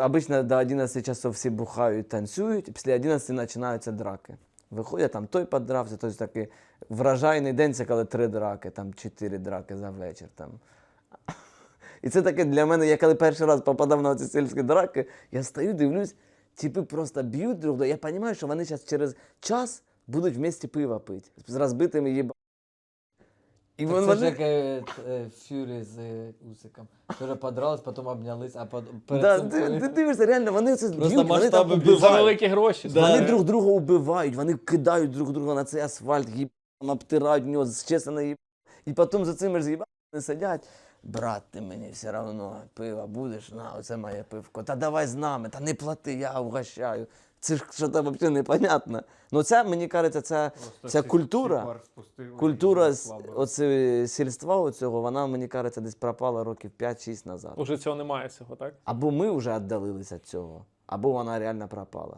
Обично до 11 часов всі бухають, танцюють, після 11 починаються драки. Виходять, там той подрався, той такий вражайний день, це коли три драки, там чотири драки за вечір. Там. І це таке для мене, я коли перший раз попадав на ці сільські драки, я стою, дивлюсь, типи просто б'ють друг друга. Я розумію, що вони зараз через час будуть в місті пива пити з розбитими їба. І Так вон це ж як е, е, Фюрі з е, Усиком. Тоже подрались, потім обнялись, а пот- перед Да, цим ти, коли- ти дивишся, реально, вони це Просто б'ють, вони там масштаби. За великі гроші. Вони друг друга убивають, вони кидають друг друга на цей асфальт, їб... обтирають в нього зчесано їб... І потім за цими ж з'їбами сидять. Брат, ти мені все одно пива будеш, на, оце моє пивко. Та давай з нами, та не плати, я угощаю. Це ж що там взагалі непонятно. Ну це, мені кажеться, це, ця культура, культура оце, сільства оцього, вона, мені кажеться, десь пропала років 5-6 назад. Уже цього немає цього, так? Або ми вже віддалилися від цього, або вона реально пропала.